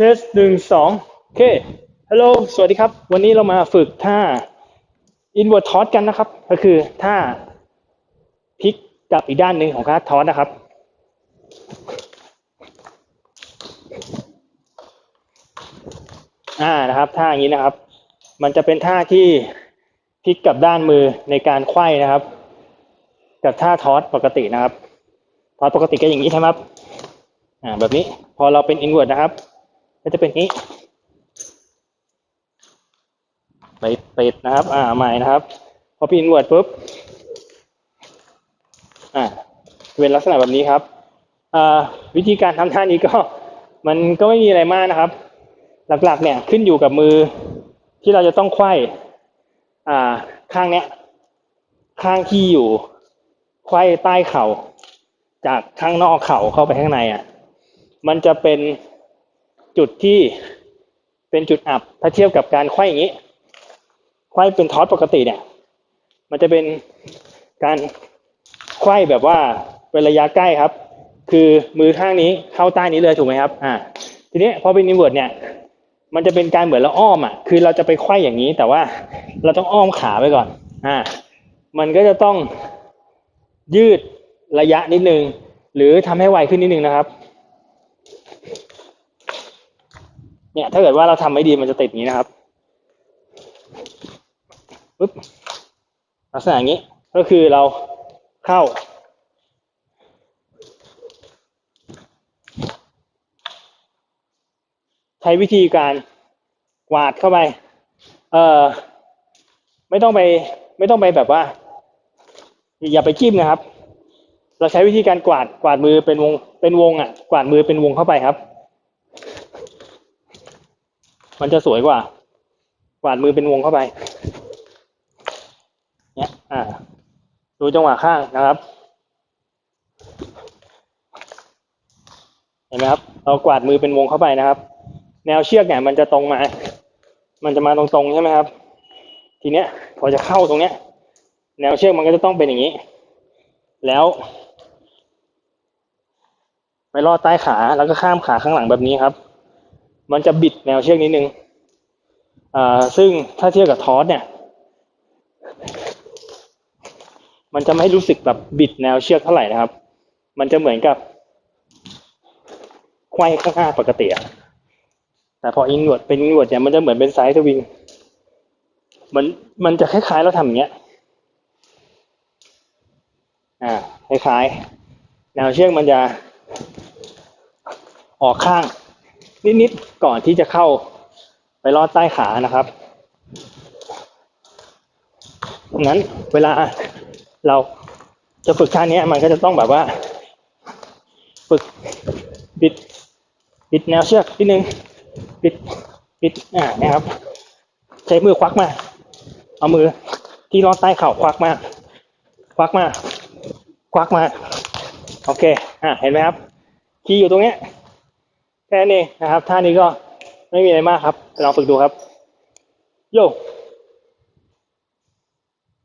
เทสหนึ่งสองโอเค ฮัลโหล สวัสดีครับ วันนี้เรามาฝึกท่า inward toss กันนะครับ ก็คือท่าพลิกกับอีกด้านหนึ่งของท่าทอสนะครับ อ่า นะครับ ท่าอย่างนี้นะครับ มันจะเป็นท่าที่พลิกกับด้านมือในการไขว้นะครับ กับท่าทอสปกตินะครับ ทอสปกติก็อย่างนี้ใช่ไหมครับ อ่า แบบนี้ พอเราเป็น inward นะครับ ก็จะเป็นนี้ไปปิดนะครับ อ่าใหม่นะครับ พอเป็น inward ปุ๊บ อ่า เป็นลักษณะแบบนี้ครับ อ่า วิธีการทำท่านี้ก็ มันก็ไม่มีอะไรมากนะครับ หลักๆ เนี่ยขึ้นอยู่กับมือที่เราจะต้องไขว้ อ่า ข้างเนี้ย ข้างที่อยู่ ไขว้ใต้เข่า จากข้างนอกเข่าเข้าไปข้างในอะ มันจะเป็น จุดที่เป็นจุดอับถ้าเทียบกับการไขว้อย่างนี้ไขว้เป็นทอสปกติเนี่ย มันจะเป็นการไขว้แบบว่าเป็นระยะใกล้ครับ คือมือข้างนี้เข้าใต้นี้เลยถูกไหมครับ อ่า ทีนี้พอเป็นอินเวอร์เนี่ย มันจะเป็นการเหมือนเราอ้อมอะ คือเราจะไปไขว้อย่างนี้ แต่ว่าเราต้องอ้อมขาไปก่อน อ่า มันก็จะต้องยืดระยะนิดนึง หรือทำให้ไวขึ้นนิดนึงนะครับ เนี่ย ถ้าเกิดว่าเราทำไม่ดีมันจะติดอย่างนี้นะครับปึ๊บลักษณะอย่างนี้ ก็คือเราเข้า ใช้วิธีการกวาดเข้าไป เอ่อ ไม่ต้องไป ไม่ต้องไปแบบว่า อย่าไปจิ้มนะครับ เราใช้วิธีการกวาดกวาดมือเป็นวงเป็นวงอะ กวาดมือเป็นวงเข้าไปครับ มันจะสวยกว่า กวาดมือเป็นวงเข้าไป เนี่ยอ่า ดูจังหวะข้างนะครับ เห็นไหมครับ เรากวาดมือเป็นวงเข้าไปนะครับ แนวเชือกเนี่ยมันจะตรงมา มันจะมาตรงๆใช่ไหมครับ ทีเนี้ย พอจะเข้าตรงเนี้ย แนวเชือกมันก็จะต้องเป็นอย่างนี้ แล้วไปลอดใต้ขาแล้วก็ข้ามขาข้างหลังแบบนี้ครับ มันจะบิดแนวเชือกนิดนึงอ่าซึ่งถ้าเทียบกับทอสเนี่ย มันจะไม่รู้สึกแบบบิดแนวเชือกเท่าไหร่นะครับ มันจะเหมือนกับไขว้ข้างหน้าปกติอะแต่พออินวดเป็นอินวดเนี่ยมันจะเหมือนเป็นไซด์สวิงมันมันจะคล้ายๆเราทำอย่างเงี้ย อ่าคล้ายๆแนวเชือกมันจะออกข้าง นิดๆก่อนที่จะเข้าไปลอดใต้ขานะครับงั้นเวลาเราจะฝึกท่านี้มันก็จะต้องแบบว่า ฝึกบิดบิดแนวเชือกนิดนึงบิดบิดอ่านะครับ ใช้มือควักมา เอามือที่ลอดใต้เข่าควักมา ควักมา ควักมา โอเค อ่าเห็นไหมครับคีย์อยู่ตรงเนี้ย แค่นี้นะครับท่านี้ก็ไม่มีอะไรมากครับลองฝึกดูครับ โย